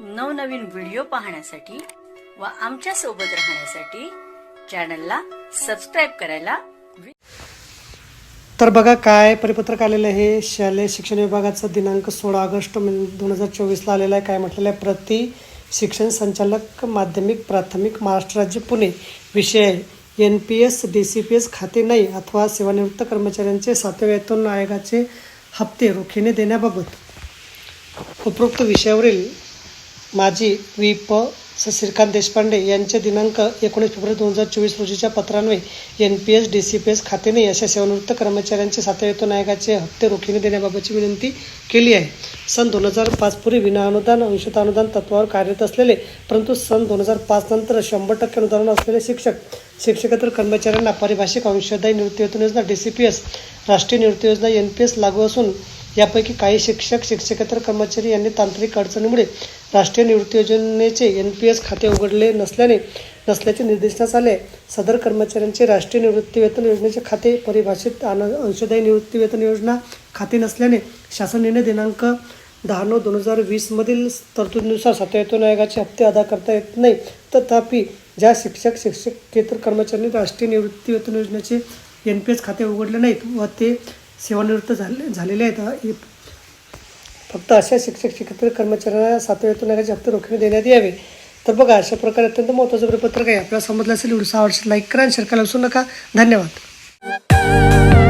नवनवीन व्हिडिओ पाहण्यासाठी व आमच्यासोबत राहण्यासाठी चॅनलला सबस्क्राईब करायला तर बघा काय परिपत्रक आलेलं आहे. शालेय शिक्षण विभागाचा दिनांक सोळा ऑगस्ट दोन हजार चोवीसला आलेला आहे. काय म्हटलेलं आहे? प्रति शिक्षण संचालक माध्यमिक प्राथमिक महाराष्ट्र राज्य पुणे. विषय N P S D C P S खाते नाही अथवा सेवानिवृत्त कर्मचाऱ्यांचे सातव्या वेतन आयोगाचे हप्ते रोखीने देण्याबाबत. उपरोक्त विषयावरील माजी वी प श्रीकांत देशपांडे यांचे दिनांक एकोणीस फेब्रुवारी दोन हजार चोवीस रोजीच्या पत्रान्वये N P S D C P S खात्याने अशा सेवानिवृत्त कर्मचाऱ्यांचे सातव्या नायकाचे आयोगाचे हप्ते रोखीने देण्याबाबतची विनंती केली आहे. सन दोन हजार पाचपूर्वी विनाअनुदान अंशतः अनुदान तत्वावर कार्यरत असलेले परंतु सन दोन हजार पाच नंतर शंभर टक्के अनुदान असलेले शिक्षक शिक्षकेतर कर्मचाऱ्यांना पारिभाषिक अंशदायी निवृत्तीवेतन योजना डी सी पी एस राष्ट्रीय निवृत्ती योजना एन पी एस लागू असून यापैकी काही शिक्षक शिक्षकेतर कर्मचारी यांनी तांत्रिक अडचणीमुळे राष्ट्रीय निवृत्ती योजनेचे एन पी एस खाते उघडले नसल्याने नसल्याचे निर्देशनास आले. सदर कर्मचाऱ्यांचे राष्ट्रीय निवृत्ती वेतन योजनेचे खाते परिभाषित अन अंशदायी निवृत्ती वेतन योजना खाते नसल्याने शासन निर्णय दिनांक दहा नऊ दोन हजार वीसमधील तरतुदीनुसार सातव्या आयोगाचे हप्ते अदा करता येत नाही. तथापि ज्या शिक्षक शिक्षकेतर कर्मचाऱ्यांनी राष्ट्रीय निवृत्ती वेतन योजनेचे एन पी एस खाते उघडले नाहीत व ते सेवानिवृत्त झाले झालेले आहेत. फक्त अशा शिक्षक शिक्षकेतर कर्मचाऱ्यांना सातव्या वेतन हप्ते रोखीने देण्यात यावे. तर बघा अशा प्रकारे अत्यंत महत्त्वाचं परिपत्रक आहे. आपल्याला समजलं असेल उडसा आवडशील लाईक करा आणि शेअर करायला विसरू नका. धन्यवाद.